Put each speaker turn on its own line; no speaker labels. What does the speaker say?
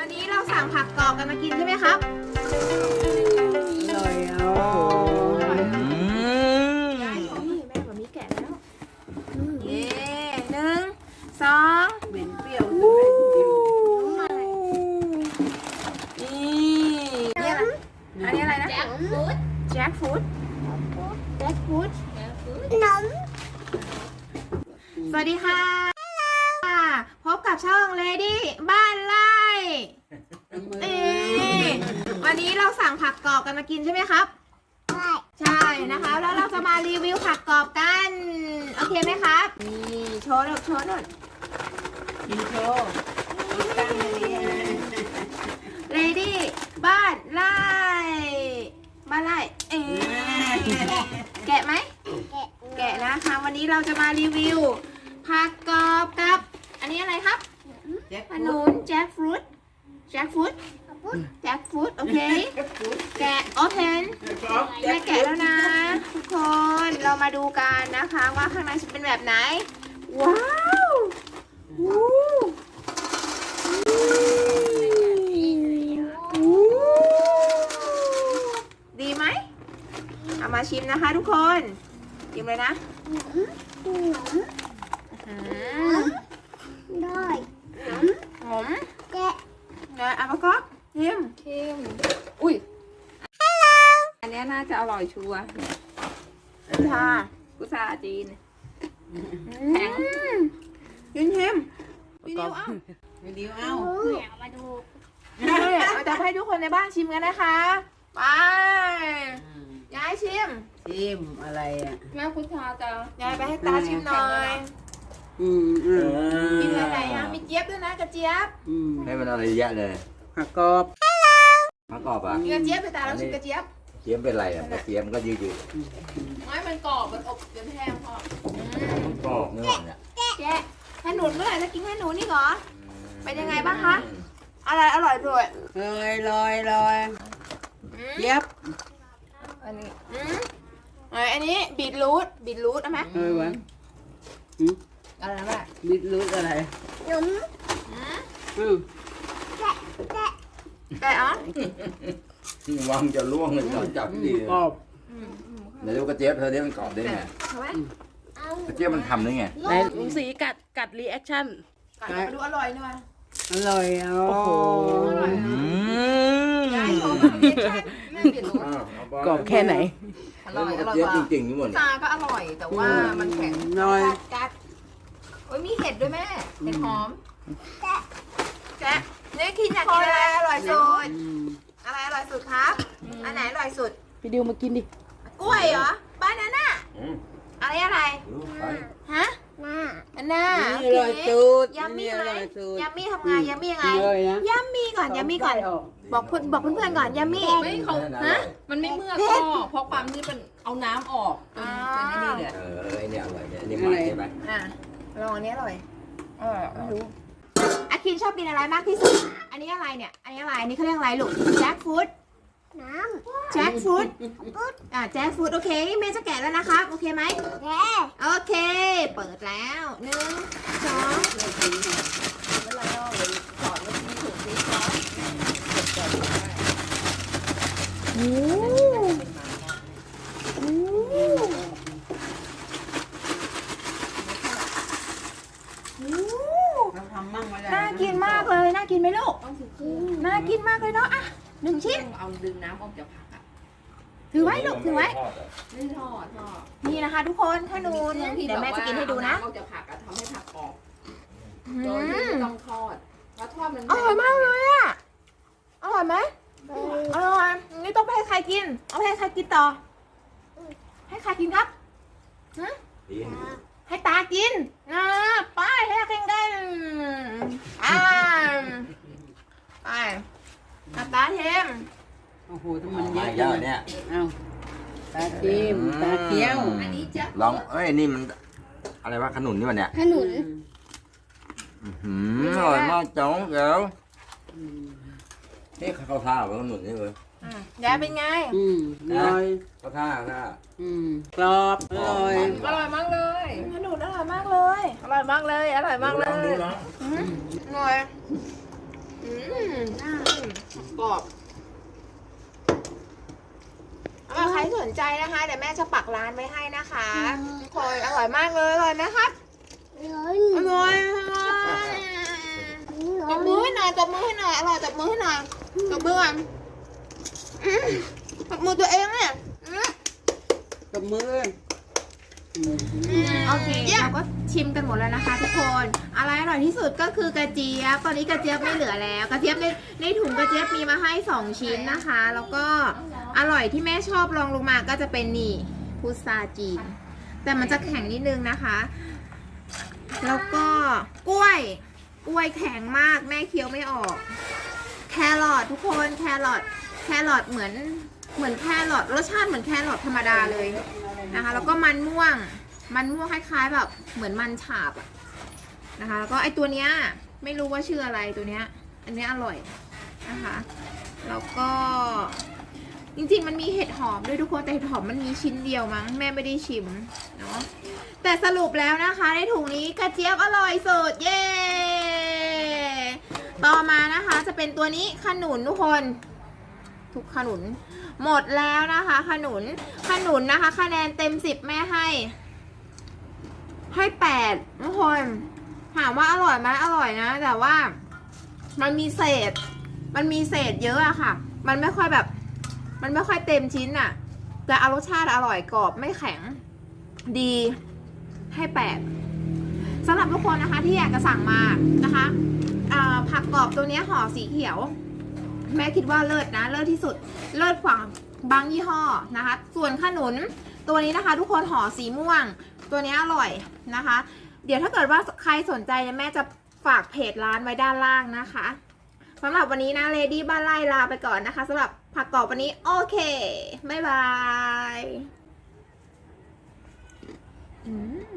วันนี้เราสั่งผักกรอบกันมากินใช่ไหมครับ
อร่อยอะ
อืม
ได้ของนี่แม่แบบนี้แกะแล้วเย้หนึ่งสอง
เหม็นเปรี้ยวใช่ไหม
นี่อันนี้อะไรนะ
แจ็คฟูด
แจ็คฟูดแจ็คฟูด
แจ็คฟูด
สวัสดีค่ะ พบกับช่องเลดี้บ้านไร่ เอ๊วันนี้เราสั่งผักกรอบกันมากินใช่ไหมครับ ใช่นะคะ แล้วเราจะมารีวิวผักกรอบกัน โอเคไหมครับ นี่โชว์หน่อยโชว์หน่อย
กินโชว์ตั้งเลยนะ
เลดี้บ้านไร่บ้านไร่เอ๊แกะไหม แกะนะคะวันนี้เราจะมารีวิวผักกรอบกับ อันนี้อะไรครับ
แจ็ค
ขนุนแจ็คฟรุตแจ็คฟรุต แจ็คฟรุตโอเค แกะโอเพนแม่แกะแล้วนะ ทุกคนเรามาดูกันนะคะว่าข้างในจะเป็นแบบไหน ว้าววู้วู้ดีไหมเอามาชิมนะคะทุกคนชิมเลยนะอืมหอม นะเอาประกอบชิม
เค็มอุ้ย อันเนี้ยน่าจะอร่อยชัวร์เนี่ย
ค่ะ
กุซาจีน
แข็งชิมชิมวิดีโอเอา
วิดีโอเอ้า
มาดู
เลยเราจะให้ทุกคนในบ้านชิมกันนะคะ ไป ยายชิม
ชิมอะไรอะ
แม่กุซาจะ
ยายไปให้ตาชิมหน่อย
อืมอืม
กินอะไรๆอะมีเจี๊ยบด้วยนะกระเจี๊ยบ
อืม
ให้มันอะไรเยอะเลย
ผักกรอบ
มะกอกอะ
มีกระเจี๊ยบไปตาเราชิมกระเจี๊ยบ
เทียมเป็นไรอะเทียมก็ยืดยืด
ไม่มันกรอบมันอบจนแห้งพอ
กรอบนี่หว่าเนี่ย
แกะให้หนุนเมื่อไหร่จะกินให้หนูนี่เหรอ เป็นยังไงบ้างคะ อะไรอร่อยสุด
ลอยลอยลอย
อืม
เย็บ
อันนี้อืมเอ้ยอันนี้บีทรูทบีทรูทเอาไหม
เออวะอืม
อะไรนะแม่
บิดรูดอะไร
อืม
อืม
แกะอ๋อ
วางจะล่วงเลยเราจับดี
กรอบ
เดี๋ยวกระเจี๊ยบเธอเนี้มันกรอบได้ไง
ใช่ไหม
กระเจี๊ยบมันทำได้ไง
ไหนลุงสีกัดกัดรีแอคชั่น
กัดมาดูอร่อยหน่อย
อร่อยอะโอ้โห
อืม
ยายชมมันเป็นแค่แม่บีทรูท
กรอบแค่ไหน
อร่อยอก
ระ
ร่อย
เจี๊ยบ
กว่า
จริงๆนี่หมด
ซาก็อร่อยแต่ว่ามันแข็ง
หน่อย
กัดกัด โอ้ยมีเห็ดด้วยแม่ เห็ดหอมแกะเนี่ยคิดอยากกินอะไรอร่อยสุด
อืม
อะไรอร่อยสุดครับ อันไหนอร่อยสุด
พี่ดิวมากินดิ
กล้วยเหรอ บ้านนั้นน่ะ
อืม
อะไรอะไร
รู้ไป
ฮะอันน่ะ
นี่อร่อยสุด
ยัมมี่
นี่อ
ไหม
ร่อยสุด
ยัมมี่ทำไงยัมมี่ยังไง
เลยนะ
ยัมมี่ก่อนยัมมี่ก่อน บอกเพื่อนบอกเพื่อนๆก่อนยัมมี่
เฮ้ยเขา
ฮะ
มันไม่เมื่อกก็เพราะความที่มันเอาน้ำออกจนจนไอ้นี่เลย
เออไอเนี่ยอร่อยเนี่ยอันนี้มันใช่ไหม
อะ ลองอันนี้อร่อยเออไม่รู้อาคินชอบกินอะไรมากที่สุด อันนี้อะไรเนี่ย อันนี้อะไร อันนี้เขาเรียกอะไรลูกแจ็คฟูดน้ำแจ็คฟูดอ่าแจ็คฟูดโอเคเมย์จะแกะแล้วนะครับ โอเคไหมโอเค เปิดแล้วหนึ่งสองโอ้โหโอ้
เราทำมั่งมาแล้ว
น่ากินมากเลยน่ากินไหมลูกน่ากินมากเลยเนาะอะหนึ่งชิ้น
เอาดึงน้ำออกจากผักอะ
ถือไว้ลูกถือไว้
ไม่ทอดทอด
นี่นะคะทุกคนถ้านูนเดี๋ยวแม่จะกินให้ดูนะ
เอาำออกจากผักอะทำให้ผักกรอบ
อื
โดยที่
ม
ไม่ต้องทอดเพราะทอดมัน
อร่อยมากเลยอะ อร่อยไหมอร่อยนี่ต้องไปให้ใครกิน เอาไปให้ใครกินต่อ ให้ใครกินครับ
ดี
ให้ตากินนะไปให้ตากินกันอ่าไปอะตาเทม
โอ้โหถ้า
มั
มันน
มา
เย
อี
อะ
กแล้วเนี่ย
เอาตาจิ้มตาเคี้ยว
อันนี้จะ
ลองเอ้ยนี่มัน อะไรวะขนุนนี่มันเนี่ย
ขนุน
อื้อหืออร่อยมากจ้องเดี๋ยวนี่ข้าวท่าเหรอขนุนนี่เว้ย
อะยายเป็นไง
อืมอร่อย
ข้าวท่าข้าวท่า
อืมกรอบอร่อย
อร่อยมากเลย
ขนุนอร่อยมากเลย อร่อยมากเลย อร่อยมากเลย
ดูลอง
อืมหน่อยอือืมกรอบอ่าใครสนใจนะคะเดี๋ยวแม่จะปักร้านไว้ให้นะคะทุกคนอร่อยมากเลยอร่อยไหมครับอร่อยอร่อยตบมือให้หน่อยตบมือให้หน่อยอร่อยตบมือให้หน่อยตบมือก่อนอื มตบมือตัวเองเนี่ยอืม
กับมือ
โอเคเราก็ชิมกันหมดแล้วนะคะ ทุกคน อะไรอร่อยที่สุดก็คือกระเจี๊ยบ ตอนนี้กระเจี๊ยบไม่เหลือแล้ว กระเจี๊ยบในในถุงกระเจี๊ยบมีมาให้2ชิ้นนะคะ แล้วก็อร่อยที่แม่ชอบรองลงมาก็จะเป็นนี่พุทราจีน แต่มันจะแข็งนิดนึงนะคะ แล้วก็กล้วย กล้วยแข็งมากแม่เคี้ยวไม่ออก แครอททุกคนแครอท แครอทเหมือนเหมือนแครอทรสชาติเหมือนแครอทธรรมดาเลยนะคะ แล้วก็มันม่วง มันม่วงคล้ายๆ แบบเหมือนมันฉาบอะนะคะ แล้วก็ไอตัวเนี้ยไม่รู้ว่าชื่ออะไรตัวเนี้ย อันเนี้ยอร่อยนะคะ แล้วก็จริงๆมันมีเห็ดหอมด้วยทุกคนแต่เห็ดหอมมันมีชิ้นเดียวมั้งแม่ไม่ได้ชิมเนาะแต่สรุปแล้วนะคะ ในถุงนี้กระเจี๊ยบอร่อยสุดเย้ต่อมานะคะจะเป็นตัวนี้ขนุนทุกคน ทุกขนุน หมดแล้วนะคะ ขนุน ขนุนนะคะ คะแนนเต็มสิบแม่ให้ ให้แปดทุกคนถามว่าอร่อยไหมอร่อยนะ แต่ว่ามันมีเศษ มันมีเศษเยอะอะค่ะ มันไม่ค่อยแบบ มันไม่ค่อยเต็มชิ้นอะแต่อรสชาติอร่อยกรอบไม่แข็งดีให้แปดสำหรับทุกคนนะคะที่อยากจะสั่งมานะคะผักกรอบตัวนี้ห่อสีเขียว แม่คิดว่าเลิศนะ เลิศที่สุด เลิศกว่าบางยี่ห้อนะคะ ส่วนขนุนตัวนี้นะคะ ทุกคนห่อสีม่วง ตัวนี้อร่อยนะคะ เดี๋ยวถ้าเกิดว่าใครสนใจเนี่ยแม่จะฝากเพจร้านไว้ด้านล่างนะคะสำหรับวันนี้นะเลดี้บ้านไล่ลาไปก่อนนะคะสำหรับผักกรอบวันนี้โอเค บ๊ายบายอืม